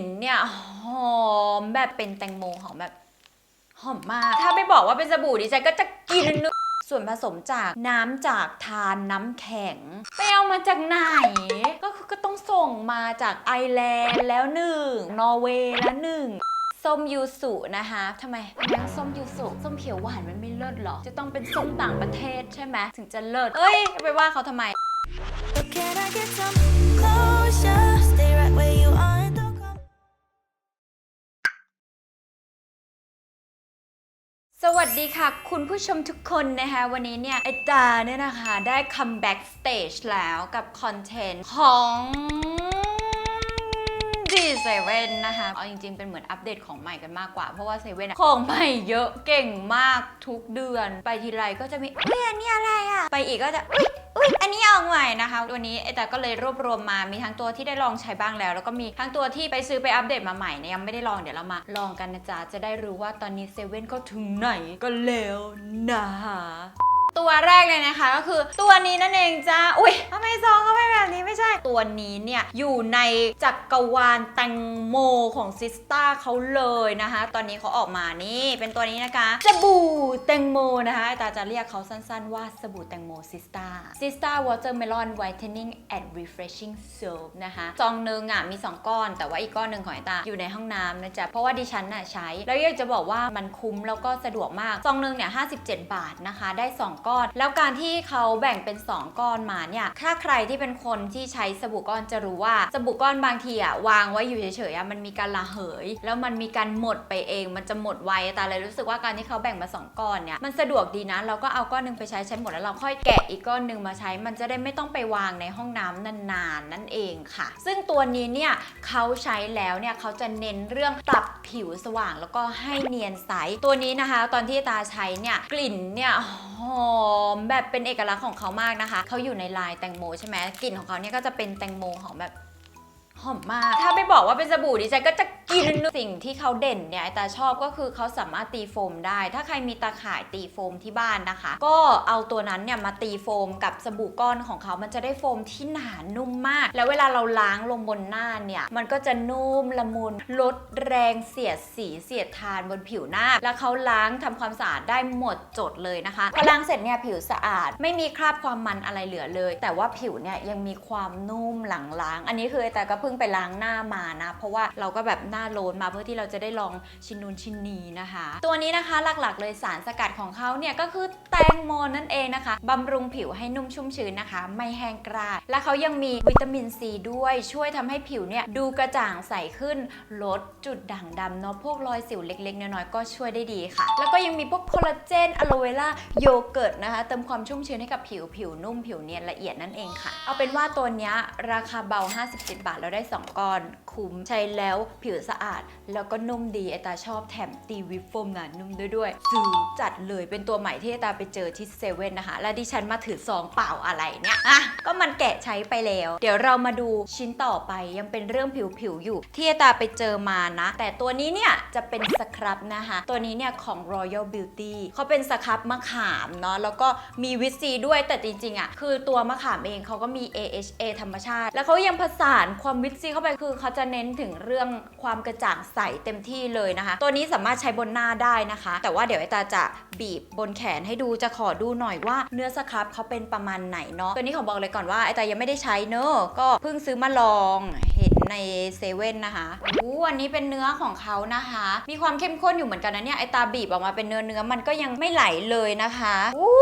นเนี่ยหอมแบบเป็นแตงโมหอมแบบหอมมาก ถ้าไม่บอกว่าเป็นสบู่ดิฉันก็จะกินนึกส่วนผสมจากน้ำจากทานน้ำแข็ง ไปเอามาจากไหน ก็คือก็ต้องส่งมาจากไอแลนด์แล้วหนึ่ง นอร์เวย์แล้วหนึ่งส้มยูสุนะคะทำไมแม่งส้มยูสุส้มเขียวหวานมันไม่เลิศหรอ จะต้องเป็นส้มต่างประเทศใช่ไหมถึงจะเลิศเอ้ย ไปว่าเขาทำไม ดีค่ะ คุณผู้ชมทุกคนนะคะ วันนี้เนี่ยไอตาเนี่ยนะคะ ได้คัมแบ็กสเตจแล้วกับคอนเทนต์ของดีเซเว่นนะคะ เอาจริงๆ เป็นเหมือนอัปเดตของใหม่กันมากกว่า เพราะว่าเซเว่นของใหม่เยอะเก่งมากทุกเดือน ไปทีไรก็จะมีเอ้ยอันนี่อะไรอะ ไปอีกก็จะอุ้ย อุ้ยอันนี้เอาใหม่นะคะ วันนี้ไอตาก็เลยรวบรวมมา มีทั้งตัวที่ได้ลองใช้บ้างแล้ว แล้วก็มีทั้งตัวที่ไปซื้อไปอัปเดตมาใหม่เนี่ยยังไม่ได้ลอง เดี๋ยวเรามาลองกันนะจ๊ะ จะได้รู้ว่าตอนนี้เซเว่นก็ถึงไหนก็แล้วนะคะ ตัวแรกเลยนะคะก็คือตัวนี้นั่นเองจ้าอุ้ยทำไมซองเขาเป็นแบบนี้ไม่ใช่ ตัวนี้เนี่ยอยู่ในจักรวาลแตงโมของซิสตาเขาเลยนะคะ ตอนนี้เขาออกมานี่เป็นตัวนี้นะคะสบู่แตงโมนะคะตาจะเรียกเขาสั้นๆว่าสบู่แตงโมซิสตาซิสตาวอเตอร์เมลอนไวท์เทนนิ่งแอนด์รีเฟรชชิ่งโซฟนะคะซองหนึงอะมี 2 ก้อน แต่ว่าอีกก้อนหนึ่งของไอตาอยู่ในห้องน้ำนะจ๊ะเพราะว่าดิฉันน่ะใช้ แล้วอยากจะบอกว่ามันคุ้มแล้วก็สะดวกมากซองหนึงเนี่ย57 บาทนะคะ ได้ 2ก้อน แล้วการที่เขาแบ่งเป็น 2 ก้อนมาเนี่ยถ้าใครที่เป็นคนที่ใช้สบู่ก้อนจะรู้ว่าสบู่ก้อนบางทีอะวางไว้อยู่เฉยๆอะมันมีการระเหย แล้วมันมีการหมดไปเอง มันจะหมดไวแต่เลยรู้สึกว่าการที่เขาแบ่งมา 2 ก้อนเนี่ยมันสะดวกดีนะเราก็เอาก้อนหนึงไปใช้ใช้หมดแล้วเราค่อยแกะอีกก้อนหนึ่งมาใช้ มันจะได้ไม่ต้องไปวางในห้องน้ำนานๆนั่นเองค่ะ ซึ่งตัวนี้เนี่ยเขาใช้แล้วเนี่ยเขาจะเน้นเรื่องปรับผิวสว่างแล้วก็ให้เนียนใสตัวนี้นะคะ ตอนที่ตาใช้เนี่ยกลิ่นเนี่ยหอมแบบเป็นเอกลักษณ์ของเขามากนะคะ เขาอยู่ในลายแตงโมใช่ไหมกลิ่นของเขาเนี่ยก็จะเป็นแตงโมหอมแบบ หอมมาก ถ้าไม่บอกว่าเป็นสบู่ดิฉันก็จะกิน สิ่งที่เขาเด่นเนี่ยไอตาชอบก็คือเขาสามารถตีโฟมได้ ถ้าใครมีตาข่ายตีโฟมที่บ้านนะคะ ก็เอาตัวนั้นเนี่ยมาตีโฟมกับสบู่ก้อนของเขา มันจะได้โฟมที่หนานุ่มมาก แล้วเวลาเราล้างลงบนหน้าเนี่ย มันก็จะนุ่มละมุน ลดแรงเสียดสีเสียดทานบนผิวหน้า แล้วเขาล้างทำความสะอาดได้หมดจดเลยนะคะ พอล้างเสร็จเนี่ยผิวสะอาด ไม่มีคราบความมันอะไรเหลือเลย แต่ว่าผิวเนี่ยยังมีความนุ่มหลังล้าง อันนี้คือไอต่ก็เพิ่งไปล้างหน้ามานะ เพราะว่าเราก็แบบหน้าโลนมาเพื่อที่เราจะได้ลองชินนูนชินนีนะคะ ตัวนี้นะคะหลักๆ เลยสารสกัดของเขาเนี่ยก็คือแตงโมนั่นเองนะคะบำรุงผิวให้นุ่มชุ่มชื้นนะคะ ไม่แห้งกร้านและเขายังมีวิตามินซีด้วยช่วยทำให้ผิวเนี่ยดูกระจ่างใสขึ้นลดจุดด่างดำเนาะพวกรอยสิวเล็กๆน้อยๆก็ช่วยได้ดีค่ะ แล้วก็ยังมีพวกคอลลาเจนอะโลเวล่าโยเกิร์ตนะคะเติมความชุ่มชื้นให้กับผิวผิวนุ่มผิวเนียนละเอียดนั่นเองค่ะ เอาเป็นว่าตัวนี้ราคาเบา57บาทแล้วได้2ก้อนคุ้มใช้แล้วผิวสะอาด แล้วก็นุ่มดีไอตาชอบแถมตีวิปโฟมหนานุ่มด้วยด้วยซื้อจัดเลยเป็นตัวใหม่ที่ไอตาไปเจอที่เซเว่นนะคะ และดิฉันมาถือซองเปล่าอะไรเนี่ยอะก็มันแกะใช้ไปแล้ว เดี๋ยวเรามาดูชิ้นต่อไปยังเป็นเรื่องผิวๆอยู่ ที่ไอตาไปเจอมานะ แต่ตัวนี้เนี่ยจะเป็นสครับนะคะ ตัวนี้เนี่ยของ Royal Beauty เขาเป็นสครับมะขามเนาะแล้วก็มีวิตซีด้วยแต่จริงๆอะคือตัวมะขามเองเขาก็มี AHA ธรรมชาติ แล้วเขายังผสานความวิตซีเข้าไปคือเขาจะเน้นถึงเรื่องความกระจ่างใสเต็มที่เลยนะคะ ตัวนี้สามารถใช้บนหน้าได้นะคะ แต่ว่าเดี๋ยวไอตาจะบีบบนแขนให้ดูจะขอดูหน่อยว่าเนื้อสครับเขาเป็นประมาณไหนเนาะตัวนี้ขอบอกเลยก่อนว่าไอตายังไม่ได้ใช้เนอะก็เพิ่งซื้อมาลอง ในเซเว่นนะคะอู้อันนี้เป็นเนื้อของเขานะคะ มีความเข้มข้นอยู่เหมือนกันนะเนี่ยไอตาบีบออกมาเป็นเนื้อเนื้อมันก็ยังไม่ไหลเลยนะคะอู้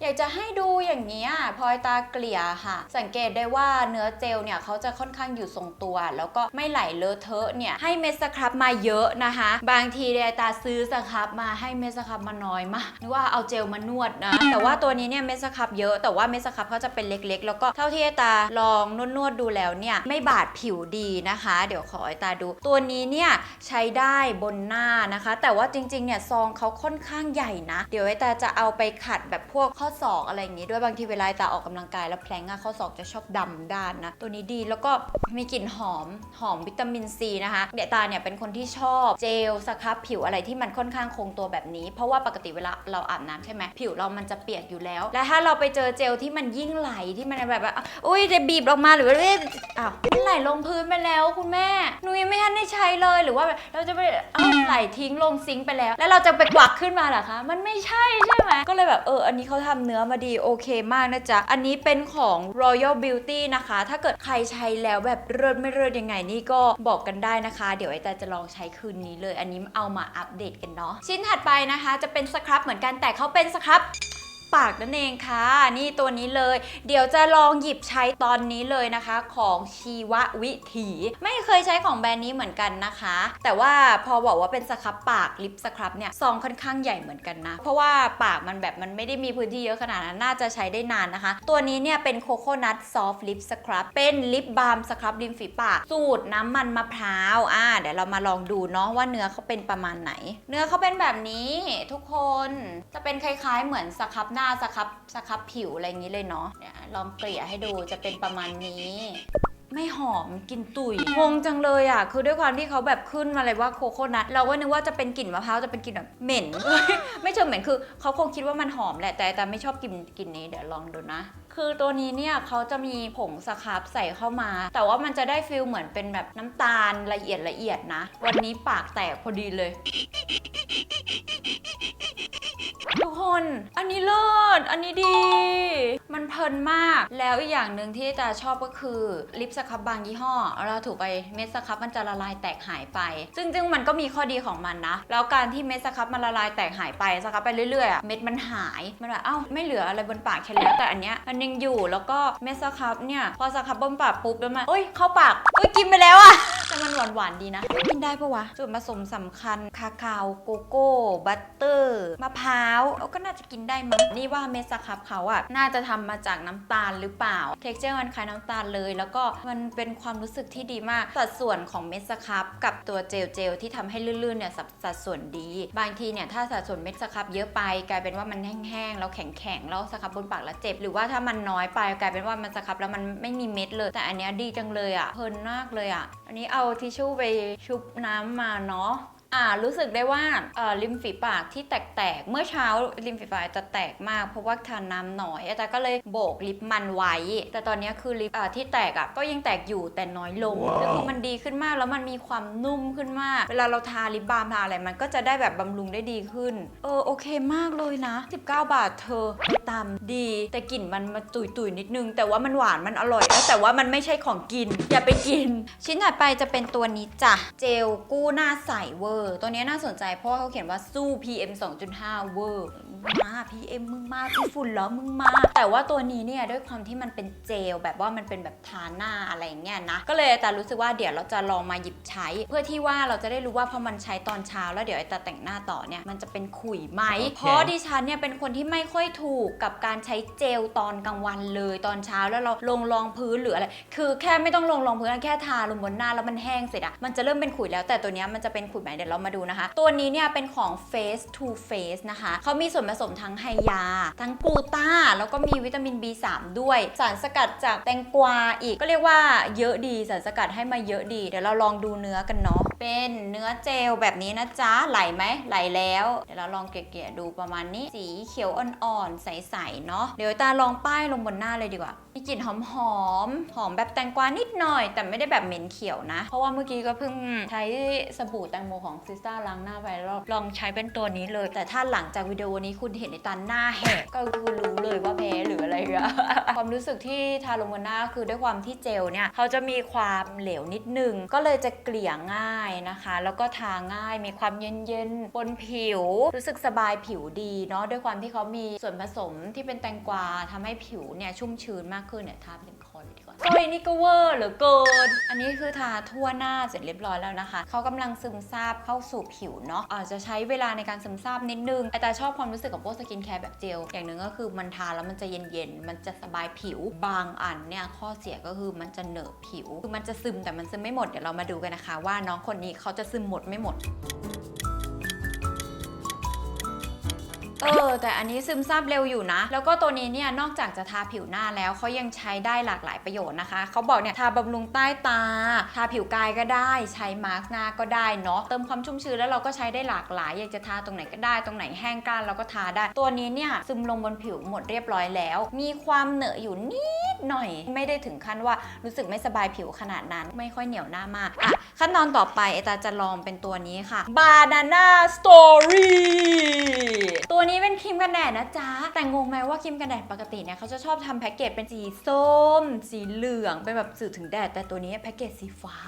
อยากจะให้ดูอย่างเนี้ยพอไอตาเกลี่ยค่ะ สังเกตได้ว่าเนื้อเจลเนี่ยเขาจะค่อนข้างอยู่ทรงตัว แล้วก็ไม่ไหลเลอะเทอะเนี่ยให้เม็ดสครับมาเยอะนะคะ บางทีไอตาซื้อสครับมาให้เม็ดสครับมาน้อยมากนึกว่าเอาเจลมานวดนะแต่ว่าตัวนี้เนี่ยเม็ดสครับเยอะแต่ว่าเม็ดสครับเขาจะเป็นเล็ก ๆ แล้วก็เท่าที่ไอตาลองนวดๆดูแล้วเนี่ยไม่บาดผิวดีนะคะ เดี๋ยวขอไอตาดู ตัวนี้เนี่ยใช้ได้บนหน้านะคะ แต่ว่าจริงๆเนี่ยซองเขาค่อนข้างใหญ่นะ เดี๋ยวไอตาจะเอาไปขัดแบบพวกข้อศอกอะไรอย่างงี้ด้วยบางทีเวลาไอตาออกกำลังกายแล้วแพลงอะข้อศอกจะชอบดำด้านนะ ตัวนี้ดีแล้วก็มีกลิ่นหอมหอมวิตามินซีนะคะเดี๋ยวตาเนี่ยเป็นคนที่ชอบเจลสครับผิวอะไรที่มันค่อนข้างคงตัวแบบนี้ เพราะว่าปกติเวลาเราอาบน้ำใช่ไหมผิวเรามันจะเปียกอยู่แล้ว และถ้าเราไปเจอเจลที่มันยิ่งไหลที่มันแบบว่าอุ้ยจะบีบออกมาหรือว่าอ้าวไหลลงพื้นพื้นไปแล้วคุณแม่หนูยังไม่ทันได้ใช้เลยหรือว่าแบบเราจะไปเอาไหลทิ้งลงซิงค์ไปแล้ว แล้วเราจะไปกวักขึ้นมาเหรอคะมันไม่ใช่ใช่ไหมก็เลยแบบเอออันนี้เขาทำเนื้อมาดีโอเคมากนะจ๊ะอันนี้เป็นของ Royal Beauty นะคะ ถ้าเกิดใครใช้แล้วแบบเลิศไม่เลิศยังไงนี่ก็บอกกันได้นะคะ เดี๋ยวไอแต่จะลองใช้คืนนี้เลย อันนี้เอามาอัปเดตกันเนาะชิ้นถัดไปนะคะ จะเป็นสครับเหมือนกันแต่เขาเป็นสครับ ปากนั่นเองค่ะ นี่ตัวนี้เลย เดี๋ยวจะลองหยิบใช้ตอนนี้เลยนะคะของชีววิถี ไม่เคยใช้ของแบรนด์นี้เหมือนกันนะคะ แต่ว่าพอบอกว่าเป็นสครับปากลิปสครับเนี่ยซองค่อนข้างใหญ่เหมือนกันนะ เพราะว่าปากมันแบบมันไม่ได้มีพื้นที่เยอะขนาดนั้นน่าจะใช้ได้นานนะคะ ตัวนี้เนี่ยเป็นโคโคนัทซอฟต์ลิปสครับเป็นลิปบาล์มสครับริมฝีปาก สูตรน้ำมันมะพร้าวอ่าเดี๋ยวเรามาลองดูเนาะว่าเนื้อเขาเป็นประมาณไหน เนื้อเขาเป็นแบบนี้ทุกคนจะเป็นคล้ายๆเหมือนสครับหน้าสครับสครับผิวอะไรอย่างนี้เลยเนาะเนี่ยลองเกลี่ยให้ดูจะเป็นประมาณนี้ ไม่หอมกลิ่นตุยงงจังเลยอะ คือด้วยความที่เขาแบบขึ้นมาเลยว่าโคโคนัทเราก็นึกว่าจะเป็นกลิ่นมะพร้าวจะเป็นกลิ่นแบบเหม็น ไม่เชิงเหม็นคือเขาคงคิดว่ามันหอมแหละแต่แต่ไม่ชอบกลิ่นกลิ่นนี้เดี๋ยวลองดูนะคือตัวนี้เนี่ยเขาจะมีผงสครับใส่เข้ามา แต่ว่ามันจะได้ฟิลเหมือนเป็นแบบน้ำตาลละเอียดละเอียดนะ วันนี้ปากแตกพอดีเลย ทุกคน อันนี้ อันนี้ดี เพลินมาก แล้วอีกอย่างหนึ่งที่ตาชอบก็คือลิปสครับบางยี่ห้อเราถูกไปเม็ดสครับมันจะละลายแตกหายไป ซึ่งซึ่งมันก็มีข้อดีของมันนะ แล้วการที่เม็ดสครับมันละลายแตกหายไปสครับไปเรื่อยๆอะเม็ดมันหายมันแบบเอ้าไม่เหลืออะไรบนปากแค่แล้วแต่อันเนี้ยมันยังอยู่แล้วก็เม็ดสครับเนี่ยพอสครับบนปากปุ๊บแล้วมันเอ้ยเข้าปากเอ้ยกินไปแล้วอะแต่มันหวานๆดีนะกินได้ปะวะส่วนผสมสำคัญคาคาวโกโก้บัตเตอร์มะพร้าวเอาก็น่าจะกินได้มั้งนี่ว่าเม็ดสครับเขาอะน่าจะทำมาจากน้ำตาลหรือเปล่า เท็กเจอร์มันคล้ายน้ำตาลเลย แล้วก็มันเป็นความรู้สึกที่ดีมาก สัดส่วนของเม็ดสครับกับตัวเจลเจลที่ทำให้ลื่นๆเนี่ยสัดสัดส่วนดี บางทีเนี่ยถ้าสัดส่วนเม็ดสครับเยอะไป กลายเป็นว่ามันแห้งๆแล้วแข็งๆแล้วสครับบนปากแล้วเจ็บ หรือว่าถ้ามันน้อยไปกลายเป็นว่ามันสครับแล้วมันไม่มีเม็ดเลย แต่อันเนี้ยดีจังเลยอะเพลินมากเลยอะอันนี้เอาทิชชู่ไปชุบน้ำมาเนาะ อ่ารู้สึกได้ว่าเอ่อริมฝีปากที่แตกๆ เมื่อเช้าริมฝีปากจะแตกมาก เพราะว่าทานน้ำน้อยอาจารย์ก็เลยโบกลิปมันไว้ แต่ตอนนี้คือลิปอ่าที่แตกอะก็ยังแตกอยู่แต่น้อยลงว้าวคือมันดีขึ้นมากแล้วมันมีความนุ่มขึ้นมาก เวลาเราทาลิปบาล์มทาอะไรมันก็จะได้แบบบำรุงได้ดีขึ้น เออโอเคมากเลยนะ 19 บาทเธอไปตามดี แต่กลิ่นมันมาตุยตุยๆนิดนึง แต่ว่ามันหวานมันอร่อยนะแต่ว่ามันไม่ใช่ของกิน อย่าไปกิน ชิ้นถัดไปจะเป็นตัวนี้จ้ะเจลกู้หน้าใสเวอร์ตัวนี้น่าสนใจเพราะว่าเขาเขียนว่าสู้ PM 2.5 เวอร์ มา PM มึงมาพี่ฝุ่นเหรอมึงมา แต่ว่าตัวนี้เนี่ยด้วยความที่มันเป็นเจลแบบว่ามันเป็นแบบทาหน้าอะไรอย่างเงี้ยนะ ก็เลยแต่รู้สึกว่าเดี๋ยวเราจะลองมาหยิบใช้ เพื่อที่ว่าเราจะได้รู้ว่าพอมันใช้ตอนเช้าแล้วเดี๋ยวไอ้ตาแต่งหน้าต่อเนี่ยมันจะเป็นขุยไหมโอเคเพราะดิฉันเนี่ยเป็นคนที่ไม่ค่อยถูกกับการใช้เจลตอนกลางวันเลยตอนเช้าแล้วเราลงรองพื้นหรืออะไร คือแค่ไม่ต้องลงรองพื้นแค่ทาลงบนหน้าแล้วมันแห้งเสร็จอะมันจะเริ่มเป็นขุยแล้วแต่ตัวเนี้ยมันจะเป็นขุยไหมเดี๋ยวเรามาดูนะคะ ตัวนี้เนี่ยเป็นของ Face to Face นะคะเขามีส่วนผสมทั้งไฮยา ทั้งกลูตาแล้วก็มีวิตามิน B3 ด้วย สารสกัดจากแตงกวาอีกก็เรียกว่าเยอะดีสารสกัดให้มาเยอะดี เดี๋ยวเราลองดูเนื้อกันเนาะเป็นเนื้อเจลแบบนี้นะจ๊ะไหลไหมไหลแล้ว เดี๋ยวเราลองเกลี่ยดูประมาณนี้ สีเขียวอ่อนๆ ใสๆเนาะเดี๋ยวตาลองป้ายลงบนหน้าเลยดีกว่ามีกลิ่นหอมหอมๆหอมแบบแตงกวานิดหน่อย แต่ไม่ได้แบบเหม็นเขียวนะ เพราะว่าเมื่อกี้ก็เพิ่งใช้สบู่แตงโมของซิสต้าล้างหน้าไปแล้วลองใช้เป็นตัวนี้เลย แต่ถ้าหลังจากวิดีโอนี้คุณเห็นในตาหน้าแหกก็คือรู้เลยว่าแพ้หรืออะไรอะ ความรู้สึกที่ทาลงบนหน้าคือด้วยความที่เจลเนี่ยเขาจะมีความเหลวนิดนึง ก็เลยจะเกลี่ยง่ายนะคะ แล้วก็ทาง่ายมีความเย็นๆบนผิว รู้สึกสบายผิวดีเนาะด้วยความที่เขามีส่วนผสมที่เป็นแตงกวาทำให้ผิวเนี่ยชุ่มชื้นมากขึ้นเนี่ยทาเป็น คอเลยดีกว่าเนี่ก็เวอร์เหลือเกิน อันนี้คือทาทั่วหน้าเสร็จเรียบร้อยแล้วนะคะ เขากำลังซึมซาบเข้าสู่ผิวเนาะอาจจะใช้เวลาในการซึมซาบนิดนึงไอตาชอบความรู้สึกของพวกสกินแคร์แบบเจล อย่างหนึ่งก็คือมันทาแล้วมันจะเย็นๆ มันจะสบายผิว บางอันเนี่ยข้อเสียก็คือมันจะเหนอะผิว คือมันจะซึมแต่มันซึมไม่หมด เดี๋ยวเรามาดูกันนะคะ ว่าน้องคนนี้เขาจะซึมหมดไม่หมด เออ แต่อันนี้ซึมซาบเร็วอยู่นะ แล้วก็ตัวนี้เนี่ยนอกจากจะทาผิวหน้าแล้วเขายังใช้ได้หลากหลายประโยชน์นะคะเขาบอกเนี่ยทาบำรุงใต้ตา ทาผิวกายก็ได้ใช้มาร์กหน้าก็ได้เนาะเติมความชุ่มชื้นแล้วเราก็ใช้ได้หลากหลาย อยากจะทาตรงไหนก็ได้ตรงไหนแห้งก้านเราก็ทาได้ ตัวนี้เนี่ยซึมลงบนผิวหมดเรียบร้อยแล้ว มีความเหนอะอยู่นิดหน่อย ไม่ได้ถึงขั้นว่ารู้สึกไม่สบายผิวขนาดนั้น ไม่ค่อยเหนียวหน้ามากอะขั้นตอนต่อไปไอตาจะลองเป็นตัวนี้ค่ะ Banana Story ตัวนี้นี่เป็นครีมกันแดดนะจ๊ะ แต่งงไหมว่าครีมกันแดดปกติเนี่ยเขาจะชอบทำแพ็กเกจเป็นสีส้ม สีเหลือง เป็นแบบสื่อถึงแดด แต่ตัวนี้แพ็กเกจสีฟ้า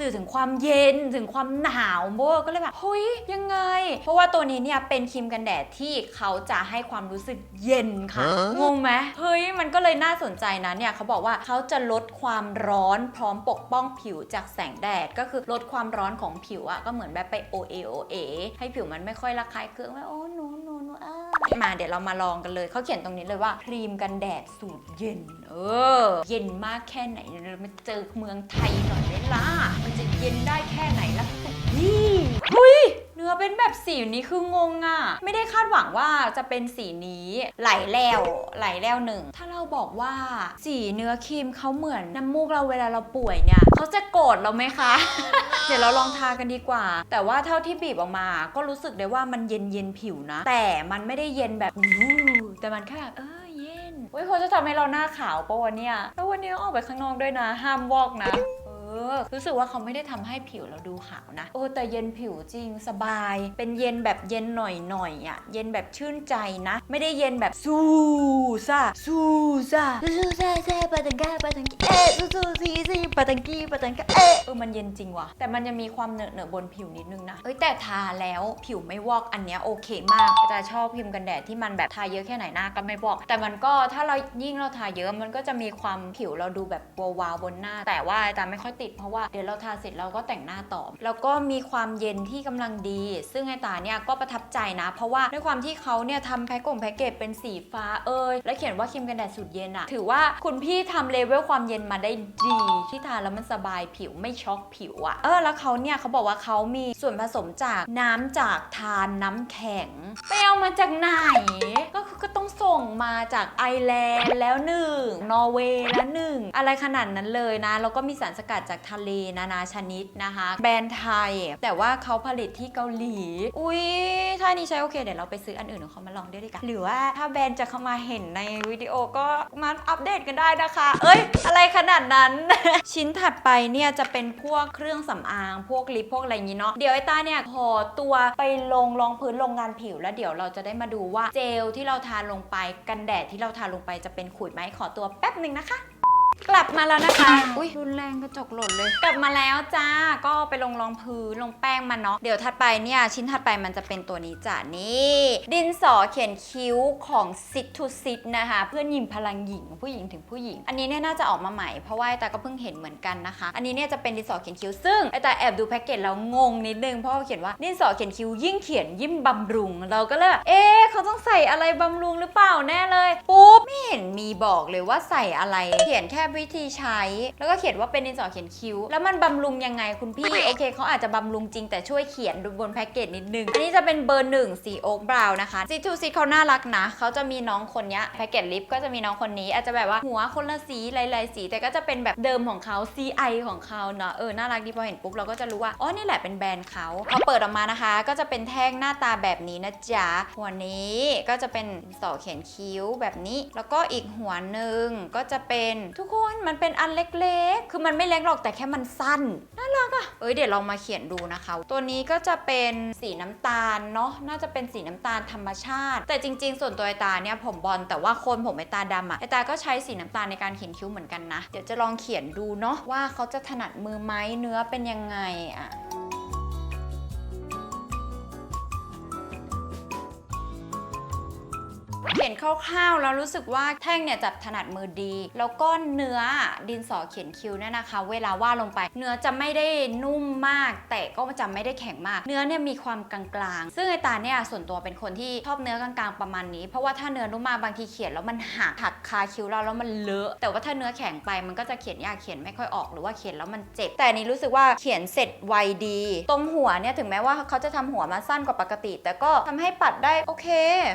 สื่อถึงความเย็น ถึงความหนาวโบก็เลยแบบเฮ้ยยังไง เพราะว่าตัวนี้เนี่ยเป็นครีมกันแดดที่เขาจะให้ความรู้สึกเย็นค่ะ งงไหมเฮ้ย มันก็เลยน่าสนใจนะเนี่ยเขาบอกว่าเขาจะลดความร้อนพร้อมปกป้องผิวจากแสงแดด ก็คือลดความร้อนของผิวอะก็เหมือนแบบไปโอเอโอเอให้ผิวมันไม่ค่อยระคายเคืองว่าโอ้หนูหนูหนูอ่ามาเดี๋ยวเรามาลองกันเลย เขาเขียนตรงนี้เลยว่าครีมกันแดดสูตรเย็น เออ เย็นมากแค่ไหนเดี๋ยวเรามาเจอเมืองไทยหน่อยไหมล่ะมันจะเย็นได้แค่ไหนล่ะ นี่หุยเนื้อเป็นแบบสีนี้คืองงอะไม่ได้คาดหวังว่าจะเป็นสีนี้ไหลแล้วไหลแล้วหนึ่ง ถ้าเราบอกว่าสีเนื้อครีมเขาเหมือนน้ำมูกเราเวลาเราป่วยเนี่ยเขาจะโกรธเราไหมคะ เดี๋ยวเราลองทากันดีกว่า แต่ว่าเท่าที่บีบออกมา ก็รู้สึกได้ว่ามันเย็นเย็นผิวนะ แต่มันไม่ได้เย็นแบบแต่มันแค่เออเย็นเว้ยเขาจะทำให้เราหน้าขาวปะวันเนี้ยแล้ววันนี้ออกไปข้างนอกด้วยนะ ห้ามวอกนะ ออรู้สึกว่าเขาไม่ได้ทำให้ผิวเราดูขาวนะ โอ้แต่เย็นผิวจริงสบาย เป็นเย็นแบบเย็นหน่อยๆอะ เย็นแบบชื่นใจนะ ไม่ได้เย็นแบบสู้ซ่าสู้ซ่าสู้ซ่าซ่าปาตังกาปาตังกีเอ๊ะสู้สู้ซีซีปาตังกีปาตังกาเอ๊ะเออมันเย็นจริงว่ะ แต่มันจะมีความเหนอะเหนอะบนผิวนิดนึงนะ เอ้ยแต่ทาแล้วผิวไม่วอกอันเนี้ยโอเคมากแต่ชอบพิมพ์กันแดดที่มันแบบทาเยอะแค่ไหนหน้าก็ไม่วอก แต่มันก็ถ้าเรายิ่งเราทาเยอะมันก็จะมีความผิวเราดูแบบวาวๆบนหน้า แต่ว่าจารย์ไม่ค่อยติดเพราะว่าเดี๋ยวเราทาเสร็จเราก็แต่งหน้าต่อ แล้วก็มีความเย็นที่กำลังดี ซึ่งไอตาเนี่ยก็ประทับใจนะ เพราะว่าด้วยความที่เขาเนี่ยทำแพ็กกงแพ็กเกจเป็นสีฟ้าเอยและเขียนว่าครีมกันแดดสูตรเย็นอะถือว่าคุณพี่ทำเลเวลความเย็นมาได้ดีที่ทาแล้วมันสบายผิวไม่ช็อกผิวอะเออแล้วเขาเนี่ยเขาบอกว่าเขามีส่วนผสมจากน้ำจากทานน้ำแข็งไปเอามาจากไหน ก็คือก็ต้องส่งมาจากไอร์แลนด์แล้วหนึ่งนอร์เวย์แล้วหนึ่งอะไรขนาดนั้นเลยนะแล้วก็มีสารสกัดจากทะเลนานาชนิดนะคะ แบรนด์ไทย แต่ว่าเขาผลิตที่เกาหลี อุ้ยถ้านี้ใช้โอเค เดี๋ยวเราไปซื้ออันอื่นของเขามาลองด้วยดีกว่าหรือว่าถ้าแบรนด์จะเข้ามาเห็นในวิดีโอก็มาอัปเดตกันได้นะคะ เอ้ย อะไรขนาดนั้น ชิ้นถัดไปเนี่ยจะเป็นพวกเครื่องสำอาง พวกลิปพวกอะไรอย่างนี้เนาะเดี๋ยวไอ้ตาเนี่ยขอตัวไปลงรองพื้นโรงงานผิวแล้วเดี๋ยวเราจะได้มาดูว่าเจลที่เราทาลงไปกันแดดที่เราทาลงไปจะเป็นขุยไหมขอตัวแป๊บหนึ่งนะคะ ลับมาแล้วนะคะ อุ้ยรุนแรงกระจกหล่นเลย กลับมาแล้วจ้า ก็ไปลงรองพื้นลงแป้งมันเนาะ เดี๋ยวถัดไปเนี่ยชิ้นถัดไปมันจะเป็นตัวนี้จ้ะนี่ ดินสอเขียนคิ้วของซิทูซิตนะคะ เพื่อนยิมพลังหญิงผู้หญิงถึงผู้หญิง อันนี้เนี่ยน่าจะออกมาใหม่เพราะว่าไอ้ตาก็เพิ่งเห็นเหมือนกันนะคะ อันนี้เนี่ยจะเป็นดินสอเขียนคิ้วซึ่งไอ้ตาแอบดูแพ็กเกจแล้วงงนิดนึงเพราะเขาเขียนว่าดินสอเขียนคิ้วยิ่งเขียนยิ่งบำรุง เราก็เลยแบบเอ๊ะเขาต้องใส่อะไรบำรุงหรือเปล่าแน่เลยปุ๊บไม่เห็นมีบอกเลยว่าใส่อะไรเขียนแค่วิธีใช้ แล้วก็เขียนว่าเป็นดินสอเขียนคิ้ว แล้วมันบำรุงยังไงคุณพี่ โอเคเขาอาจจะบำรุงจริงแต่ช่วยเขียนดูบนแพ็กเกจนิดนึง อันนี้จะเป็นเบอร์หนึ่งสีโอ๊กบราวน์นะคะซีทูซีเขาน่ารักนะ เขาจะมีน้องคนเนี้ยแพ็กเกจลิปก็จะมีน้องคนนี้ อาจจะแบบว่าหัวคนละสีหลายๆสี แต่ก็จะเป็นแบบเดิมของเขา CI ของเขาเนาะ เออ น่ารักดีพอเห็นปุ๊บเราก็จะรู้ว่า อ๋อ นี่แหละเป็นแบรนด์เขาพอเปิดออกมานะคะ ก็จะเป็นแท่งหน้าตาแบบนี้นะจ๊ะ หัวนี้ก็จะเป็นสอเขียนคิ้วแบบนี้ แล้วก็อีกหัวหนึ่งก็จะเป็นทุกคนมันเป็นอันเล็กๆ คือมันไม่เล็กหรอกแต่แค่มันสั้น น่ารักอะเอ้ยเดี๋ยวลองมาเขียนดูนะคะ ตัวนี้ก็จะเป็นสีน้ำตาลเนาะ น่าจะเป็นสีน้ำตาลธรรมชาติ แต่จริง ๆ ส่วนตัวไอตาเนี่ยผมบอลแต่ว่าโคนผมไอตาดำอะไอตาก็ใช้สีน้ำตาลในการเขียนคิ้วเหมือนกันนะ เดี๋ยวจะลองเขียนดูเนาะว่าเขาจะถนัดมือไหมเนื้อเป็นยังไงอะ เขียนคร่าวๆแล้วรู้สึกว่าแท่งเนี่ยจับถนัดมือดี แล้วก็เนื้อดินสอเขียนคิ้วเนี่ยนะคะ เวลาวาดลงไป เนื้อจะไม่ได้นุ่มมาก แต่ก็จะไม่ได้แข็งมาก เนื้อเนี่ยมีความกลางๆ ซึ่งไอตาเนี่ยส่วนตัวเป็นคนที่ชอบเนื้อกลางๆประมาณนี้ เพราะว่าถ้าเนื้อนุ่มมากบางทีเขียนแล้วมันหักหักคาคิ้วเราแล้วมันเลอะ แต่ว่าถ้าเนื้อแข็งไปมันก็จะเขียนยากเขียนไม่ค่อยออกหรือว่าเขียนแล้วมันเจ็บ แต่นี้รู้สึกว่าเขียนเสร็จไวดี ตรงหัวเนี่ยถึงแม้ว่าเขาจะทำหัวมาสั้นกว่าปกติ แต่ก็ทำให้ปัดได้โอเค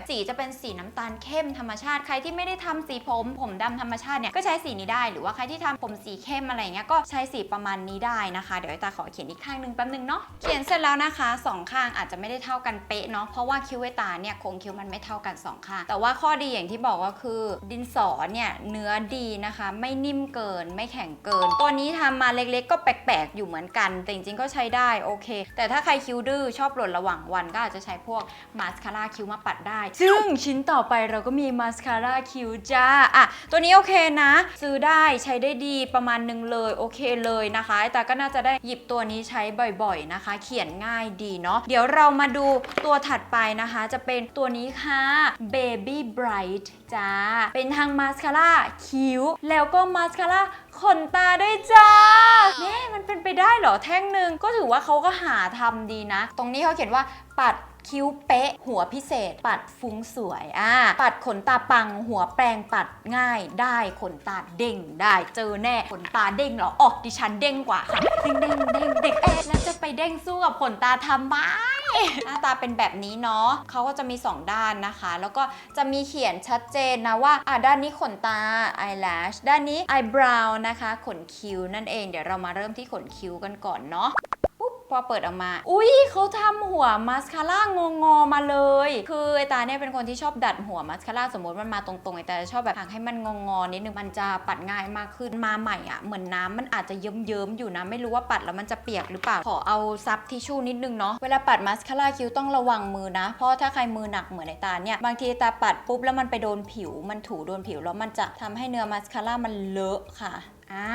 สีจะเป็นสีน้ำตาลเข้มธรรมชาติ ใครที่ไม่ได้ทำสีผม ผมดำธรรมชาติเนี่ยก็ใช้สีนี้ได้ หรือว่าใครที่ทำผมสีเข้มอะไรเงี้ยก็ใช้สีประมาณนี้ได้นะคะ เดี๋ยวตาขอเขียนอีกข้างหนึ่งแป๊บนึงเนาะ เขียนเสร็จแล้วนะคะสองข้างอาจจะไม่ได้เท่ากันเป๊ะเนาะ เพราะว่าคิ้วตาเนี่ยโครงคิ้วมันไม่เท่ากันสองข้าง แต่ว่าข้อดีอย่างที่บอกก็คือ ดินสอเนี่ยเนื้อดีนะคะ ไม่นิ่มเกิน ไม่แข็งเกิน ตัวนี้ทำมาเล็กๆ ก็แปลกๆ อยู่เหมือนกัน แต่จริงๆ ก็ใช้ได้โอเค แต่ถ้าใครคิ้วดื้อชอบหล่นระหว่างวันก็อาจจะใช้พวกมาสคาร่าคิ้วมาปัดได้ ซึ่งชิ้นต่อไปเราก็มีมาสคาร่าคิ้วจ้าอะตัวนี้โอเคนะ ซื้อได้ใช้ได้ดีประมาณหนึงเลยโอเคเลยนะคะแต่ก็น่าจะได้หยิบตัวนี้ใช้บ่อยๆนะคะ เขียนง่ายดีเนาะเดี๋ยวเรามาดูตัวถัดไปนะคะ จะเป็นตัวนี้ค่ะ Baby Bright จ้า เป็นทางมาสคาร่าคิ้ว แล้วก็มาสคาร่าขนตาด้วยจ้าแม่มันเป็นไปได้เหรอแท่งหนึ่งก็ถือว่าเขาก็หาทำดีนะ ตรงนี้เขาเขียนว่าปัด คิ้วเป๊ะ หัวพิเศษ ปัดฟุ้งสวยอ่าปัดขนตาปัง หัวแปรงปัดง่ายได้ขนตาเด้งได้เจอแน่ขนตาเด้งเหรออ๋อดิฉันเด้งกว่าค่ะเด้งเด้งเด้งเด็กเอ๊ะแล้วจะไปเด้งสู้กับขนตาทำไมหน้าตาเป็นแบบนี้เนาะเขาก็จะมี 2 ด้านนะคะ แล้วก็จะมีเขียนชัดเจนนะว่าอะด้านนี้ขนตา eyelash ด้านนี้ eyebrow นะคะ ขนคิ้วนั่นเอง เดี๋ยวเรามาเริ่มที่ขนคิ้วกันก่อนเนาะ อเปิดออกมา อุ๊ยเขาทำหัวมาสคาร่างงอๆมาเลย คือไอตาเนี่ยเป็นคนที่ชอบดัดหัวมาสคาร่าสมมติมันมาตรงๆไอตาจะชอบแบบหักให้มันงอๆนิดนึงมันจะปัดง่ายมากขึ้นมาใหม่อะเหมือนน้ำมันอาจจะเยิ้มๆอยู่นะไม่รู้ว่าปัดแล้วมันจะเปียกหรือเปล่าขอเอาซับทิชชู่นิดนึงเนาะเวลาปัดมาสคาร่าคิ้วต้องระวังมือนะ เพราะถ้าใครมือหนักเหมือนไอตาเนี่ยบางทีไอตาปัดปุ๊บแล้วมันไปโดนผิว มันถูโดนผิวแล้วมันจะทำให้เนื้อมาสคาร่ามันเลอะค่ะ อ่า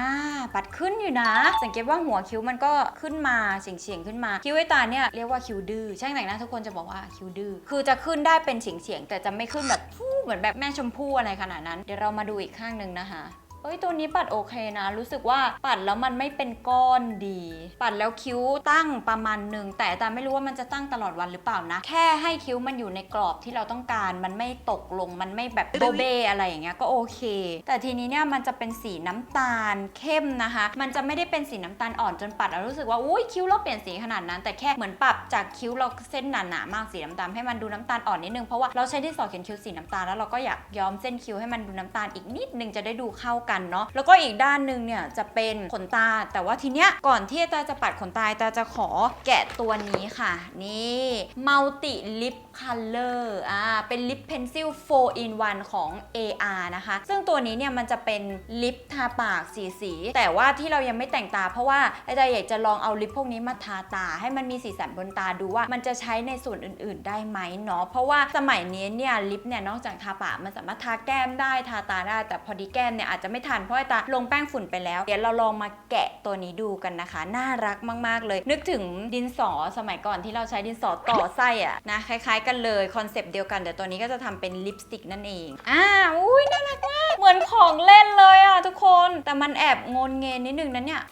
ปัดขึ้นอยู่นะ สังเกตว่าหัวคิ้วมันก็ขึ้นมาเฉียงเฉียงๆขึ้นมา คิ้วไอ้ตาเนี่ยเรียกว่าคิ้วดื้อช่างแต่งหน้าทุกคนจะบอกว่าคิ้วดื้อ คือจะขึ้นได้เป็นเฉียงเฉียงๆแต่จะไม่ขึ้นแบบฟูเหมือนแบบแม่ชมพู่อะไรขนาดนั้น เดี๋ยวเรามาดูอีกข้างหนึ่งนะคะ เอ้ยตัวนี้ปัดโอเคนะ รู้สึกว่าปัดแล้วมันไม่เป็นก้อนดี ปัดแล้วคิ้วตั้งประมาณหนึ่งแต่แต่ไม่รู้ว่ามันจะตั้งตลอดวันหรือเปล่านะ แค่ให้คิ้วมันอยู่ในกรอบที่เราต้องการ มันไม่ตกลงมันไม่แบบโบเบอะไรอย่างเงี้ยก็โอเค แต่ทีนี้เนี่ยมันจะเป็นสีน้ำตาลเข้มนะคะ มันจะไม่ได้เป็นสีน้ำตาลอ่อนจนปัดแล้วรู้สึกว่าอุ้ยคิ้วเราเปลี่ยนสีขนาดนั้น แต่แค่เหมือนปรับจากคิ้วเราเส้นหนาๆมากสีน้ำตาลให้มันดูน้ำตาลอ่อนนิดนึงเพราะว่าเราใช้ที่สอเขียนคิ้วสีน้ำตาลแล้วเราก็อยากย้อมเส้นคิ้วให้มันดูน้ำตาลอีกนิดนึงจะได้ดูเข้ากันเนาะแล้วก็อีกด้านหนึ่งเนี่ยจะเป็นขนตา แต่ว่าทีเนี้ยก่อนที่ตาจะปัดขนตาตาจะขอแกะตัวนี้ค่ะ นี่มัลติลิป Color อ่าเป็นลิปเพนซิล4 in 1 ของ AR นะคะ ซึ่งตัวนี้เนี่ยมันจะเป็นลิปทาปากสีสี แต่ว่าที่เรายังไม่แต่งตา เพราะว่าอ้ตารย์อยากจะลองเอาลิปพวกนี้มาทาตา ให้มันมีสีสันบนตาดูว่ามันจะใช้ในส่วนอื่น ๆ ได้ไหมเนาะเพราะว่าสมัยนี้เนี่ยลิปเนี่ยนอกจากทาปากมันสามารถทาแก้มได้ทาตาได้ แต่พอดีแก้มเนี่ยอาจจะไม่ทันเพราะตาลงแป้งฝุ่นไปแล้วเดี๋ยวเราลองมาแกะตัวนี้ดูกันนะคะ น่ารักมาก ๆ เลย นึกถึงดินสอสมัยก่อนที่เราใช้ดินสอต่อไส้อะนะคล้าย ๆกันเลยคอนเซปต์เดียวกันแต่ตัวนี้ก็จะทำเป็นลิปสติกนั่นเองอ่าอุ้ยน่ารักมากเหมือนของเล่นเลยอะทุกคนแต่มันแอบงนเงนนิดนึงนะเนี่ย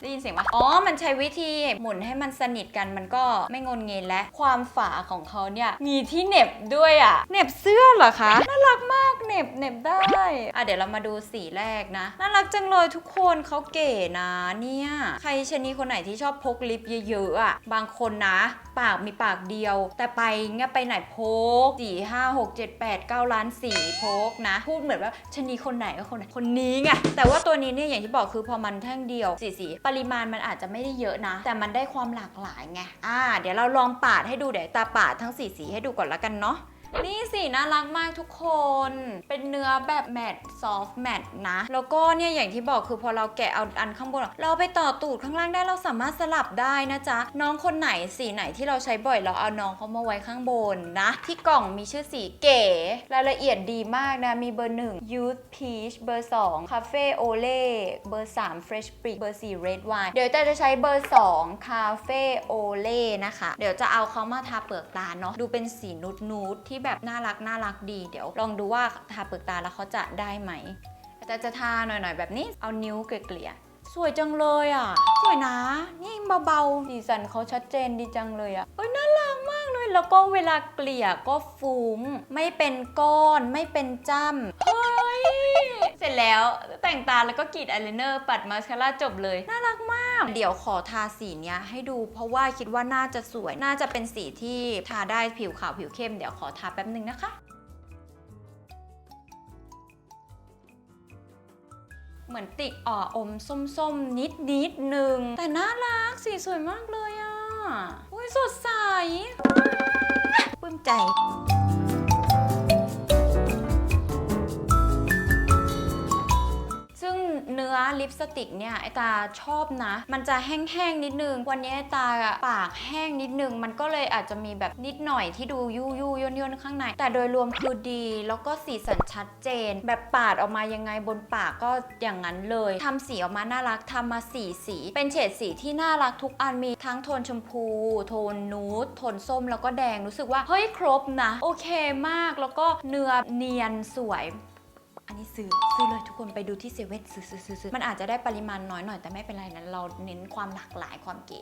ได้ยินเสียงปะอ๋อ มันใช้วิธีหมุนให้มันสนิทกันมันก็ไม่งนเงินและ ความฝาของเขาเนี่ยมีที่เหน็บด้วยอะ่ะเหน็บเสื้อเหรอคะ น่ารักมากเหน็บเหน็บได้อะเดี๋ยวเรามาดูสีแรกนะ น่ารักจังเลยทุกคนเขาเก๋นะเนี่ย ใครชนีคนไหนที่ชอบพกลิปเยอะๆอะบางคนนะ ปากมีปากเดียว แต่ไปเงี้ยไปไหนพกสี่ห้าหกเจ็ดแปดเก้าล้านสีพกนะ พูดเหมือนว่าชนีคนไหนก็คนไหนคนนี้ไงแต่ว่าตัวนี้เนี่ยอย่างที่บอกคือพอมันแท่งเดียวสีสีปริมาณมันอาจจะไม่ได้เยอะนะ แต่มันได้ความหลากหลายไงอ่าเดี๋ยวเราลองปาดให้ดูเดี๋ยวตาปาดทั้งสีสีให้ดูก่อนละกันเนาะ นี่สีน่ารักมากทุกคน เป็นเนื้อแบบแมตต์ซอฟต์แมตต์นะ แล้วก็เนี่ยอย่างที่บอกคือพอเราแกะเอาอันข้างบน เราไปต่อตูดข้างล่างได้เราสามารถสลับได้นะจ๊ะ น้องคนไหนสีไหนที่เราใช้บ่อยเราเอาน้องเขามาไว้ข้างบนนะ ที่กล่องมีชื่อสีเก๋ รายละเอียดดีมากนะ มีเบอร์ 1 Youth Peach เบอร์ 2 Cafe Ole เบอร์ 3 Fresh Brick เบอร์ 4 Red Wine เดี๋ยวแต่จะใช้เบอร์ 2 Cafe Ole นะคะ เดี๋ยวจะเอาเขามาทาเปลือกตาเนาะดูเป็นสีนูดนูดๆที่ที่แบบน่ารักน่ารักดี เดี๋ยวลองดูว่าทาเปลือกตาแล้วเขาจะได้ไหม แต่จะทาหน่อยๆแบบนี้ เอานิ้วเกลี่ยสวยจังเลยอะ สวยนะ นี่เบาๆสีสันเขาชัดเจนดีจังเลยอะเอ้ยน่ารักมากเลย แล้วก็เวลาเกลี่ยก็ฟุ้ง ไม่เป็นก้อน ไม่เป็นจ้ำเฮ้ย เสร็จแล้วแต่งตาแล้วก็กรีดอายไลเนอร์ปัดมาสคาร่าจบเลย น่ารักมาก เดี๋ยวขอทาสีเนี้ยให้ดูเพราะว่าคิดว่าน่าจะสวยน่าจะเป็นสีที่ทาได้ผิวขาวผิวเข้มเดี๋ยวขอทาแป๊บนึงนะคะเหมือนติกอ่ออมส้มๆ นิดนิดนึง แต่น่ารักสีสวยมากเลยอะ อุ้ยสดใสปลื้มใจ ปสติกเนี่ยไอตาชอบนะ มันจะแห้งๆนิดนึง วันนี้ไอตาปากแห้งนิดนึง มันก็เลยอาจจะมีแบบนิดหน่อยที่ดูยู่ยู่ย่นย่นข้างใน แต่โดยรวมคือดี แล้วก็สีสันชัดเจน แบบปาดออกมายังไงบนปากก็อย่างนั้นเลยทำสีออกมาน่ารักทำมาสีสี เป็นเฉดสีที่น่ารักทุกอันมีทั้งโทนชมพู โทนนูดโทนส้มแล้วก็แดงรู้สึกว่าเฮ้ยครบนะ โอเคมากแล้วก็เนื้อเนียนสวย อันนี้ซื้อซื้อเลยทุกคนไปดูที่เซเว่นซื้อซื้อซื้อซื้อมันอาจจะได้ปริมาณน้อยหน่อยแต่ไม่เป็นไรนะเราเน้นความหลากหลายความเก๋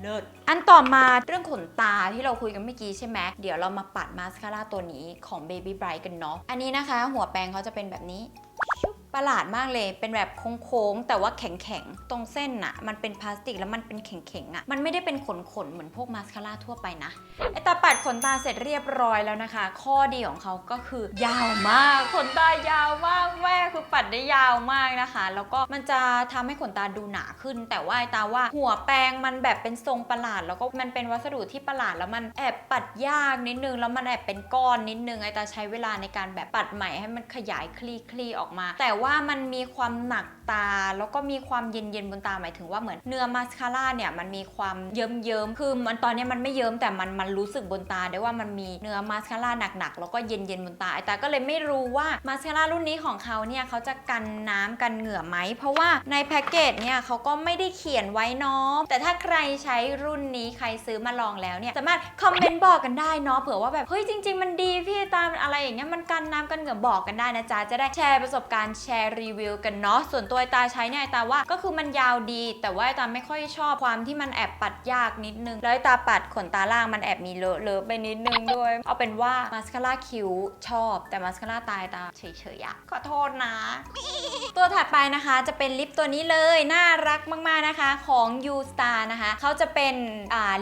เลิศอันต่อมาเรื่องขนตาที่เราคุยกันเมื่อกี้ใช่ไหมเดี๋ยวเรามาปัดมาสคาร่าตัวนี้ของ Baby Bright กันเนาะอันนี้นะคะ หัวแปรงเขาจะเป็นแบบนี้ชุบ ประหลาดมากเลย เป็นแบบโค้งๆ แต่ว่าแข็งๆ ตรงเส้นน่ะมันเป็นพลาสติกแล้วมันเป็นแข็งๆอะมันไม่ได้เป็นขนๆ เหมือนพวกมาสคาร่าทั่วไปนะ ไอตาปัดขนตาเสร็จเรียบร้อยแล้วนะคะ ข้อดีของเขาก็คือยาวมาก ขนตายาวมากแม่คือปัดได้ยาวมากนะคะ แล้วก็มันจะทำให้ขนตาดูหนาขึ้น แต่ว่าไอตาว่าหัวแปรงมันแบบเป็นทรงประหลาด แล้วก็มันเป็นวัสดุที่ประหลาดแล้วมันแอบปัดยากนิดนึง แล้วมันแอบเป็นก้อนนิดนึง ไอตาใช้เวลาในการแบบปัดใหม่ให้มันขยายคลี่คลี่ออกมา แต่ว่าว่ามันมีความหนักตา แล้วก็มีความเย็นเย็นๆบนตาหมายถึงว่าเหมือนเนื้อมาสคาร่าเนี่ยมันมีความเยิ้มเยิ้มๆคือมันตอนนี้มันไม่เยิ้มแต่มันมันรู้สึกบนตาได้ว่ามันมีเนื้อมาสคาร่าหนักๆแล้วก็เย็นเย็นๆบนตาไอตาก็เลยไม่รู้ว่ามาสคาร่ารุ่นนี้ของเขาเนี่ยเขาจะกันน้ำกันเหงื่อไหมเพราะว่าในแพ็กเกจเนี่ยเขาก็ไม่ได้เขียนไว้เนาะแต่ถ้าใครใช้รุ่นนี้ใครซื้อมาลองแล้วเนี่ยสามารถคอมเมนต์บอกกันได้เนาะเผื่อว่าแบบเฮ้ยจริง ๆ มันดีพี่ตามอะไรอย่างเงี้ยมันกันน้ำกันเหงื่อบอกกันได้นะจ๊ะจะได้แชร์ประสบการณ์แชร์รีวิวกันเนาะส่วนตัวไอตาใช้เนี่ยไอตาว่าก็คือมันยาวดี แต่ว่าไอตาไม่ค่อยชอบความที่มันแอบปัดยากนิดนึง แล้วไอตาปัดขนตาล่างมันแอบมีเลอะเลอะไปนิดนึงด้วย เอาเป็นว่ามาสคาร่าคิ้วชอบ แต่มาสคาร่าตาไอตาเฉยๆอะขอโทษนะ ตัวถัดไปนะคะจะเป็นลิปตัวนี้เลยน่ารักมากๆนะคะของ U Star นะคะเขาจะเป็น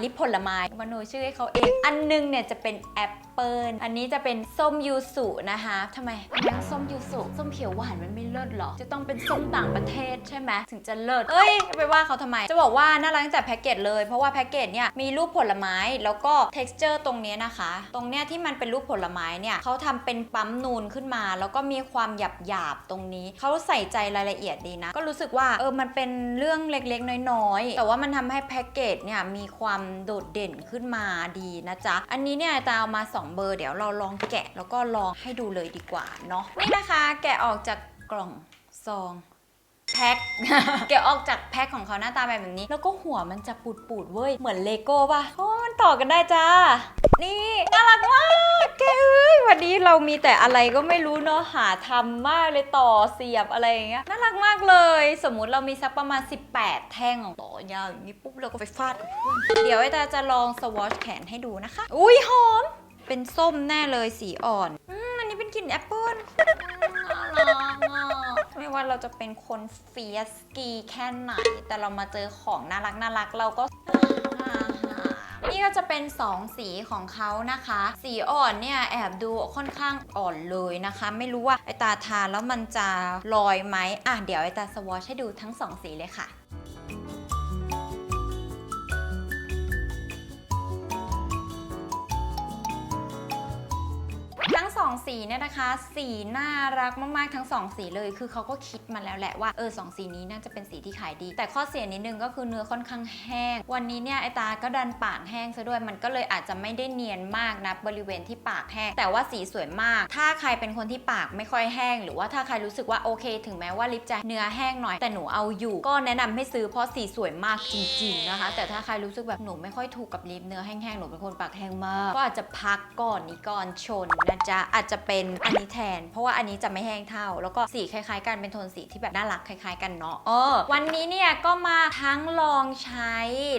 ลิปผลไม้มโนชื่อให้เขาเองอันหนึงเนี่ยจะเป็นแอปเปิลอันนี้จะเป็นส้มยูสุนะคะทำไมเลี้งส้มยูสุส้มเขียวหวานมันไม่เลิศหรอ จะต้องเป็นส้มต่างประเทศใช่ไหมถึงจะเลิศเอ้ยไปว่าเขาทำไม จะบอกว่าน่ารักตั้งแต่แพ็กเกจเลย เพราะว่าแพ็กเกจเนี่ยมีรูปผลไม้แล้วก็ texture ตรงนี้นะคะ ตรงเนี้ยที่มันเป็นรูปผลไม้เนี่ยเขาทำเป็นปั๊มนูนขึ้นมา แล้วก็มีความหยาบหยาบตรงนี้เขาใส่ใจรายละเอียดดีนะ ก็รู้สึกว่าเออมันเป็นเรื่องเล็กๆ น้อยๆ แต่ว่ามันทำให้แพ็กเกจเนี่ยมีความโดดเด่นขึ้นมาดีนะจ๊ะอันนี้เนี่ยจะเอามา2เบอร์เดี๋ยวเราลองแกะแล้วก็ลองให้ดูเลยดีกว่าเนาะนี่นะคะ แกะออกจากกล่องซองแพ็คแกะออกจากแพ็คของเขาหน้าตาแบบนี้ แล้วก็หัวมันจะปูดปูดๆเว้ย เหมือนเลโก้ป่ะเพราะว่ามันต่อกันได้จ้า นี่น่ารักมากแกเอ้ยวันนี้เรามีแต่อะไรก็ไม่รู้เนาะหาทำมากเลยต่อเสียบอะไรอย่างเงี้ยน่ารักมากเลย สมมุติเรามีสักประมาณ 18 แท่งของต่อยาวอย่างนี้ปุ๊บเราก็ไปฟาดเพื่อนเดี๋ยวไอ้ตาจะลองสวอชแขนให้ดูนะคะ อุ้ยหอม เป็นส้มแน่เลยสีอ่อนอืมอันนี้เป็นกลิ่นแอปเปิ้ลน่ารักอะไม่ว่าเราจะเป็นคนเฟียสกีแค่ไหน แต่เรามาเจอของน่ารักน่ารักเราก็นี่ก็จะเป็น 2 สีของเขานะคะ สีอ่อนเนี่ยแอบดูค่อนข้างอ่อนเลยนะคะ ไม่รู้ว่าไอตาทานแล้วมันจะลอยไหมอะเดี๋ยวไอตาสวอชให้ดูทั้ง 2 สีเลยค่ะ อง2สีเนี่ยนะคะ สีน่ารักมากๆทั้ง 2 สีเลย คือเขาก็คิดมาแล้วแหละว่าเออสองสีนี้น่าจะเป็นสีที่ขายดี แต่ข้อเสียนิดนึงก็คือเนื้อค่อนข้างแห้ง วันนี้เนี่ยไอตาก็ดันปากแห้งซะด้วยมันก็เลยอาจจะไม่ได้เนียนมากนะบริเวณที่ปากแห้ง แต่ว่าสีสวยมาก ถ้าใครเป็นคนที่ปากไม่ค่อยแห้ง หรือว่าถ้าใครรู้สึกว่าโอเค ถึงแม้ว่าลิปจะเนื้อแห้งหน่อยแต่หนูเอาอยู่ ก็แนะนำให้ซื้อเพราะสีสวยมากจริง ๆนะคะ แต่ถ้าใครรู้สึกแบบหนูไม่ค่อยถูกกับลิปเนื้อแห้งๆหนูเป็นคนปากแห้งมาก ก็อาจจะพักก่อนนี้ก่อนชนนะจ๊ะอาจจะเป็นอันนี้แทน เพราะว่าอันนี้จะไม่แห้งเท่า แล้วก็สีคล้ายๆกันเป็นโทนสีที่แบบน่ารักคล้ายๆ กันเนาะเออวันนี้เนี่ยก็มาทั้งลองใช้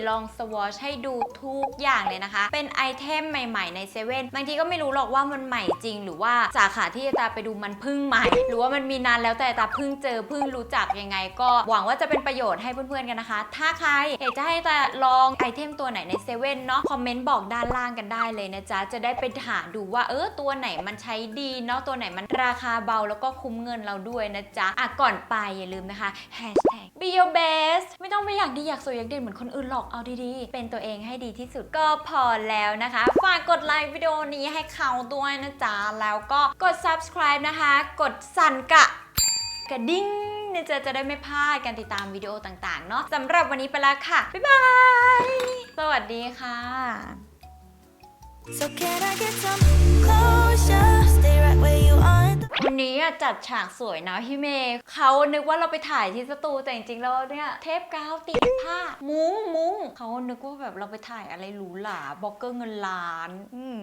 ลองสวอชให้ดูทุกอย่างเลยนะคะ เป็นไอเทมใหม่ๆในเซเว่นบางทีก็ไม่รู้หรอกว่ามันใหม่จริง หรือว่าสาขาที่ตาไปดูมันเพิ่งใหม่ หรือว่ามันมีนานแล้วแต่ตาเพิ่งเจอเพิ่งรู้จักยังไง ก็หวังว่าจะเป็นประโยชน์ให้เพื่อนๆกันนะคะ ถ้าใครอยากจะให้ตาลองไอเทมตัวไหนในเซเว่นเนาะคอมเมนต์บอกด้านล่างกันได้เลยนะจ๊ะจะได้ไปหาดูว่าเออตัวไหนมันใช้ช้ดีเนาะตัวไหนมันราคาเบาแล้วก็คุ้มเงินเราด้วยนะจ๊ะอะก่อนไปอย่าลืมนะคะ hashtag be your best ไม่ต้องไปอยากดีอยากสวยอยากเด่นเหมือนคนอื่นหรอกเอาดีๆ เป็นตัวเองให้ดีที่สุดก็พอแล้วนะคะ ฝากกดไลค์วิดีโอนี้ให้เขาด้วยนะจ๊ะแล้วก็กด subscribe นะคะ กดสั่นกะกระดิ่งเนี่ยจะจะได้ไม่พลาดการติดตามวิดีโอต่างๆ เนาะสำหรับวันนี้ไปแล้วค่ะ บ๊ายบาย สวัสดีค่ะ So can I get some closure? วันนี้อะจัดฉากสวยนะพี่เมย์เขานึกว่าเราไปถ่ายที่สตูแต่จริงๆแล้วเนี่ยเทปกาวติดผ้ามุ้งมุ้งเขานึกว่าแบบเราไปถ่ายอะไรหรูหราบล็อกเกอร์เงินล้าน อืม